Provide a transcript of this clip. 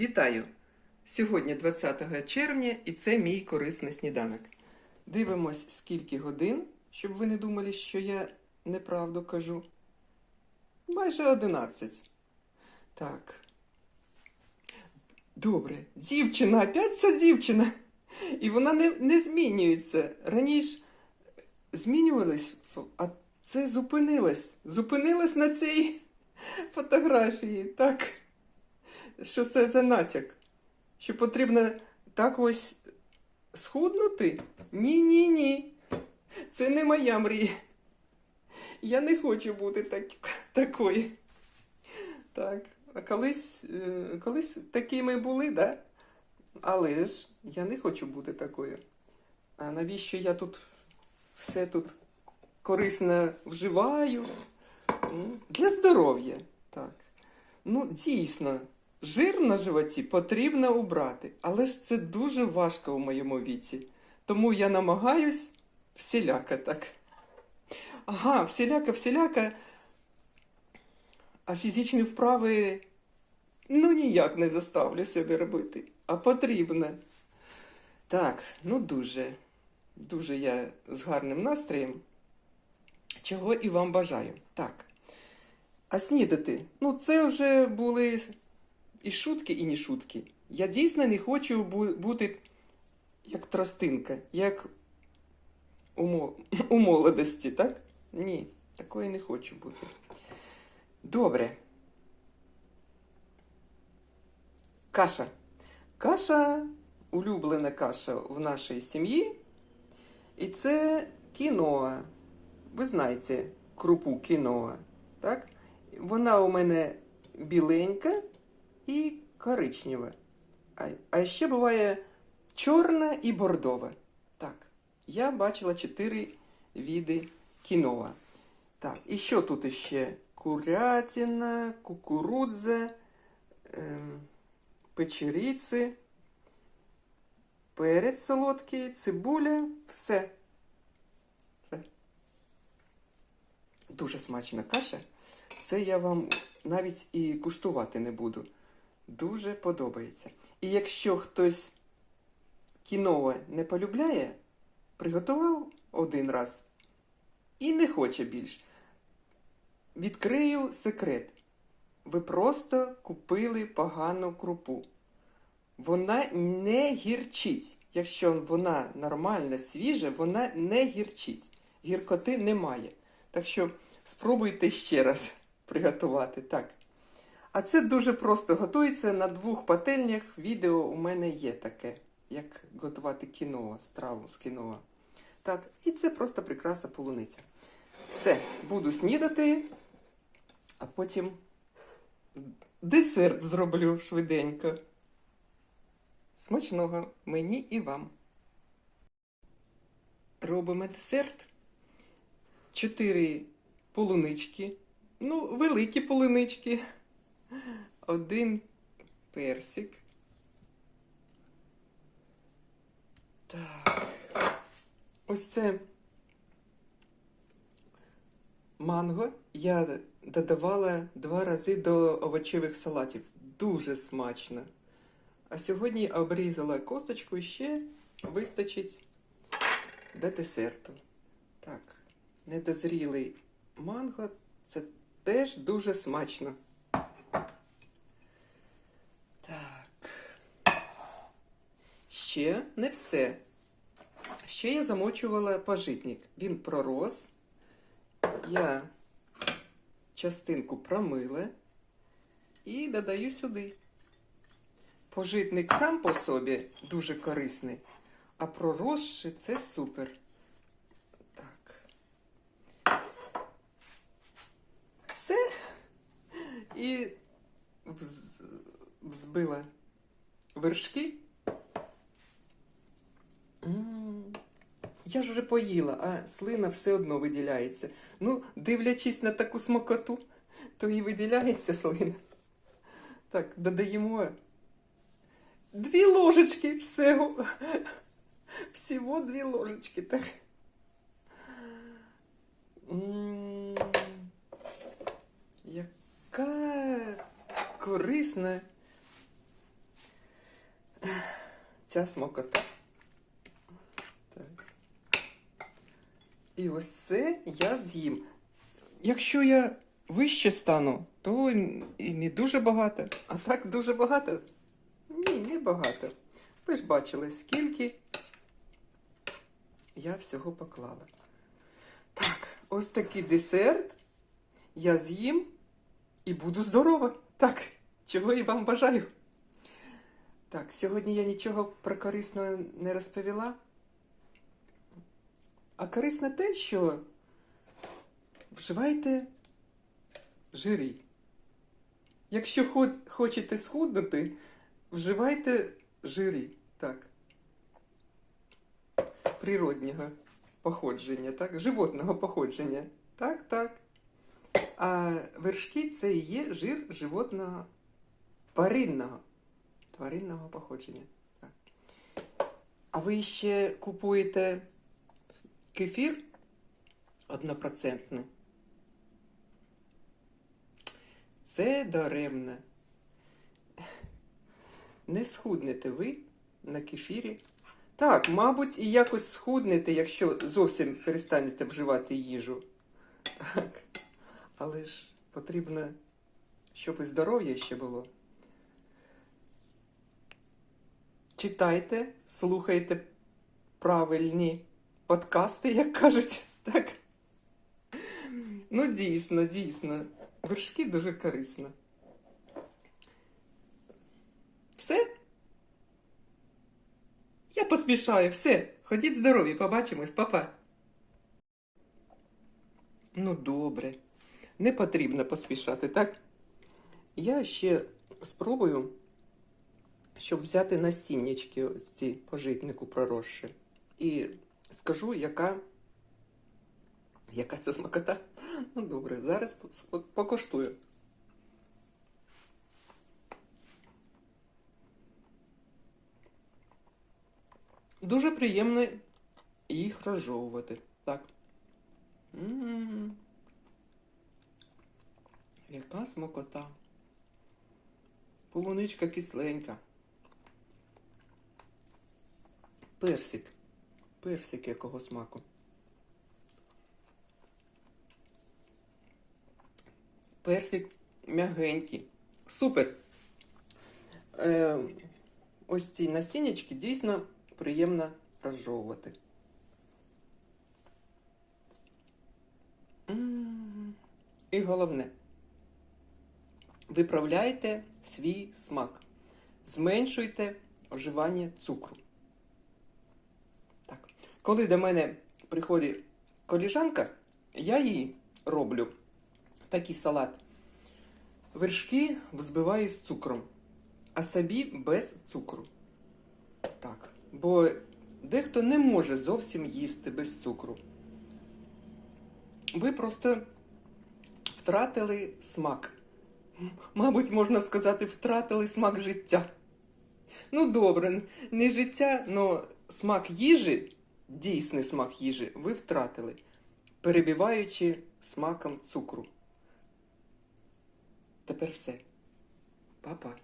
Вітаю! Сьогодні 20 червня і це мій корисний сніданок. Дивимось, скільки годин, щоб ви не думали, що я неправду кажу. Майже 11. Так. Добре. Дівчина, опять ця дівчина. І вона не, не змінюється. Раніше змінювалась, а це зупинилось. Зупинилось на цій фотографії. Так. Що це за натяк? Що потрібно так ось схуднути? Ні, ні, ні. Це не моя мрія. Я не хочу бути так, такою. Так. А колись, е, колись такими були, да? Але ж я не хочу бути такою. А навіщо я тут все тут корисно вживаю? Для здоров'я. Так. Ну, дійсно, жир на животі потрібно убрати, але ж це дуже важко у моєму віці. Тому я намагаюсь всіляка так. Ага, всіляка, всіляка. А фізичні вправи ну ніяк не заставлю себе робити, а потрібно. Так, ну дуже, дуже я з гарним настроєм. Чого і вам бажаю. Так. А снідати? Ну, це вже були і шутки, і не шутки. Я дійсно не хочу бути як тростинка, як у, у молодості, так? Ні, такої не хочу бути. Добре. Каша. Каша улюблена каша в нашій сім'ї. І це кіноа. Ви знаєте крупу кіноа, так? Вона у мене біленька і коричнева. А, ще буває чорна і бордова. Так, я бачила чотири види кіноа. Так, і що тут іще? Курятина, кукурудза, ем, печеріці, перець солодкий, цибуля, все. Все. Дуже смачна каша. Це я вам навіть і куштувати не буду. Дуже подобається. І якщо хтось кінове не полюбляє, приготував один раз і не хоче більш. Відкрию секрет. Ви просто купили погану крупу. Вона не гірчить. Якщо вона нормальна, свіжа, вона не гірчить. Гіркоти немає. Так що спробуйте ще раз приготувати. Так. А це дуже просто готується на двох пательнях. Відео у мене є таке, як готувати кіноа, страву з кіноа. Так, і це просто прикраса полуниця. Все, буду снідати, а потім десерт зроблю швиденько. Смачного мені і вам. Робимо десерт. Чотири полунички. Ну, великі полунички. Один персик. Так. Ось це манго я додавала два рази до овочевих салатів. Дуже смачно. А сьогодні обрізала косточку і ще вистачить до десерту. Так, недозрілий манго це теж дуже смачно. Ще не все. Ще я замочувала пожитник. Він пророс. Я частинку промила і додаю сюди. Пожитник сам по собі дуже корисний, а проросши це супер. Так. Все. І взбила вершки. Я ж вже поїла, а слина все одно виділяється. Ну, дивлячись на таку смакоту, то і виділяється слина. Так, додаємо дві ложечки всього. Всього дві ложечки. Так. Яка корисна Ця смокота. І ось це я з'їм. Якщо я вище стану, то і не дуже багато. А так дуже багато? Ні, не багато. Ви ж бачили, скільки я всього поклала. Так, ось такий десерт. Я з'їм і буду здорова. Так, чого і вам бажаю. Так, сьогодні я нічого про корисного не розповіла. А корисне те, що вживайте жирі. Якщо хочете схуднути, вживайте жирі. Так. Природнього походження, так? Животного походження. Так, так. А вершки це і є жир животного тваринного. Тваринного походження. Так. А ви ще купуєте кефір однопроцентний. Це даремно. Не схуднете ви на кефірі. Так, мабуть, і якось схуднете, якщо зовсім перестанете вживати їжу. Так. Але ж потрібно, щоб і здоров'я ще було. Читайте, слухайте правильні подкасти, як кажуть. Так. Ну, дійсно, дійсно. Вершки дуже корисно. Все? Я поспішаю, все. Ходіть здорові, побачимось, папа. Ну, добре. Не потрібно поспішати, так? Я ще спробую, щоб взяти насіннячки ці пожитнику проросші. І скажу, яка. Яка це смакота? Ну, добре, зараз по- покоштую. Дуже приємно їх розжовувати. Так. М. Яка смакота. Полуничка кисленька. Персик. Персик якого смаку. Персик м'ягенький. Супер. Е, ось ці насіннячки дійсно приємно розжовувати. І головне, виправляйте свій смак. Зменшуйте вживання цукру. Коли до мене приходить коліжанка, я їй роблю такий салат. Вершки взбиваю з цукром, а собі без цукру. Так. Бо дехто не може зовсім їсти без цукру. Ви просто втратили смак. Мабуть, можна сказати, втратили смак життя. Ну, добре, не життя, але смак їжі, дійсний смак їжі, ви втратили, перебиваючи смаком цукру. Тепер все. Па-па.